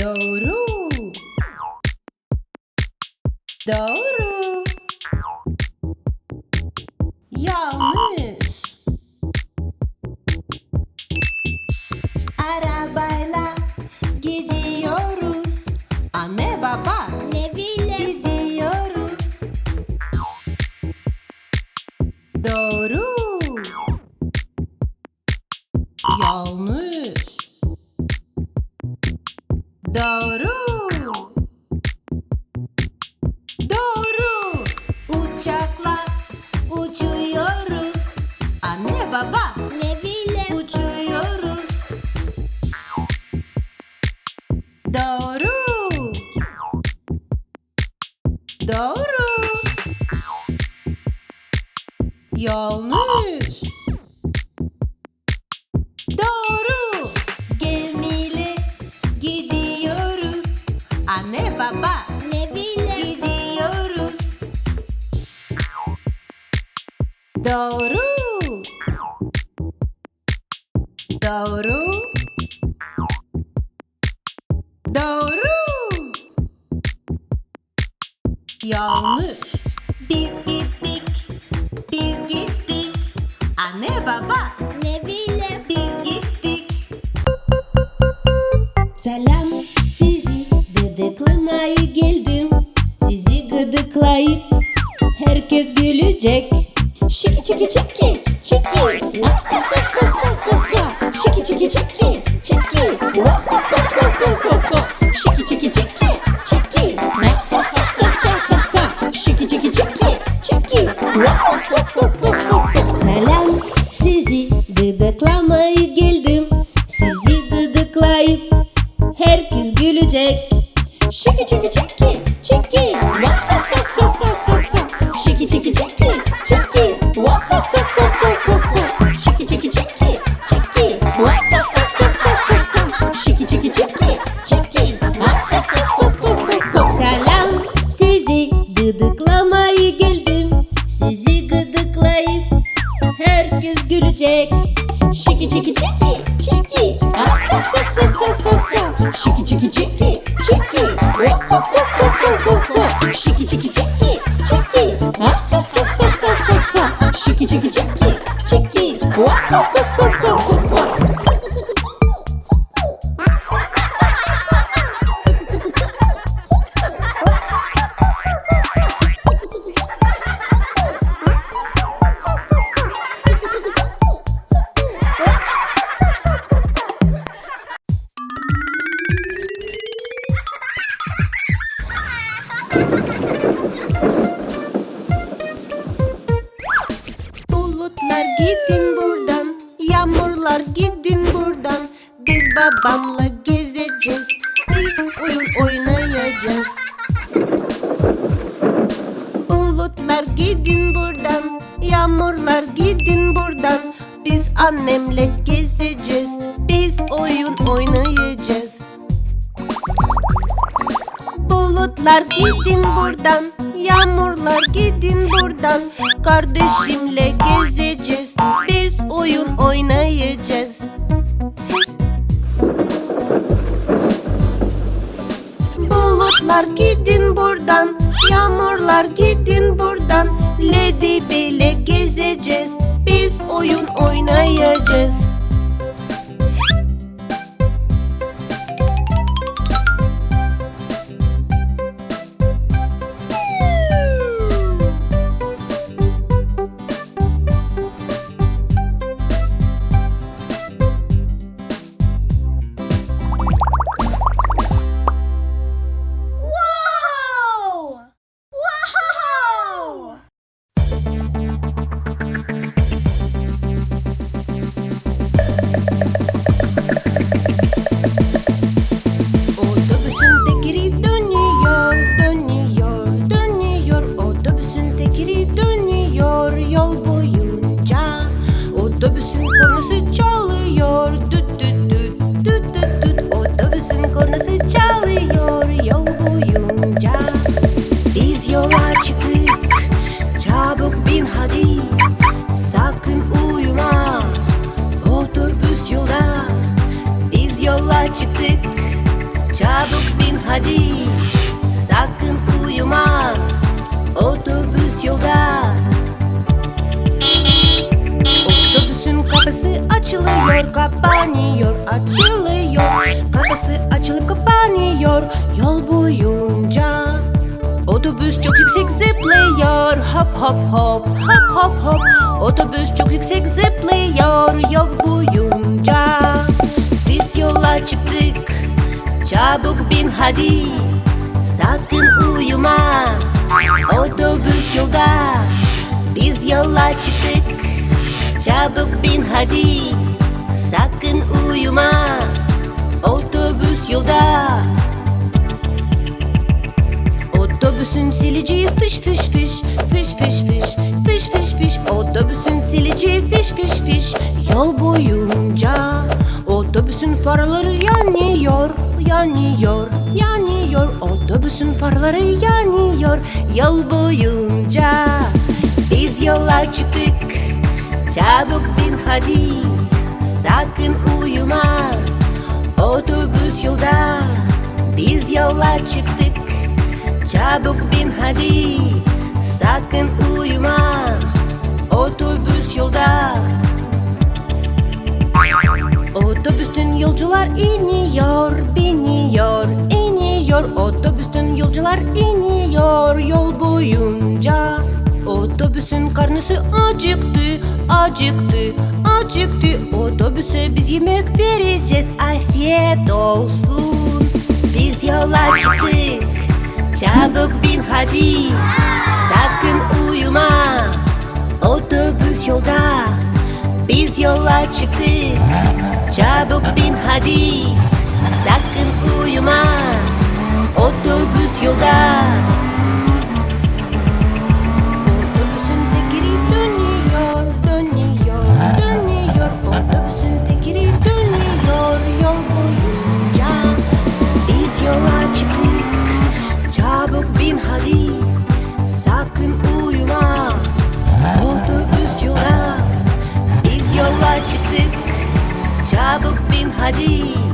Doğru. Doğru. Yanlış. Arabayla gidiyoruz. Anne baba Ne bileyim. gidiyoruz. Doğru. Yanlış. Doğru. Doğru. Uçakla uçuyoruz. Anne baba Ne bileyim. uçuyoruz. Doğru. Doğru. Yanlış. Doğru. Doğru. Doğru. Yanlış. Biz gittik. Biz gittik. Anne baba herkes gülecek. Şiki çiki çiki çiki. Şiki çiki çiki çiki. Şiki çiki çiki çiki. Şiki çiki çiki çiki. Gidin buradan, yağmurlar gidin buradan. Biz babamla gezeceğiz, biz oyun oynayacağız. Bulutlar gidin buradan, yağmurlar gidin buradan. Biz annemle gezeceğiz, biz oyun oynayacağız. Bulutlar gidin buradan, yağmurlar gidin buradan. Kardeşimle gezeceğiz, Bulutlar gidin buradan, yağmurlar gidin buradan. Lady Bey'le hadi Kapısı açılıp kapanıyor yol boyunca. Otobüs çok yüksek zıplıyor Hop hop hop hop hop hop. Otobüs çok yüksek zıplıyor yol boyunca. Biz yola çıktık Çabuk bin hadi. Sakın uyuma Otobüs yolda. Biz yola çıktık Çabuk bin hadi. Sakın uyuma Otobüs yolda. Otobüsün sileceği fiş fiş fiş Fiş fiş fiş Fiş fiş fiş. Otobüsün sileceği fiş fiş fiş Yol boyunca. Otobüsün farları yanıyor Yanıyor Yanıyor. Otobüsün farları yanıyor Yol boyunca. Biz yola çıktık Çabuk bin hadi Sakın uyuma Otobüs yolda Biz yola çıktık. Çabuk bin hadi Sakın uyuma Otobüs yolda. Otobüsten yolcular iniyor Biniyor, iniyor. Otobüsten yolcular iniyor Yol boyunca Otobüsün karnısı acıktı Acıktı, acıktı. Otobüse biz yemek vereceğiz Afiyet olsun. Biz yola çıktık Çabuk bin hadi. Sakın uyuma Otobüs yolda. Biz yola çıktık Çabuk bin hadi. Sakın uyuma Otobüs yola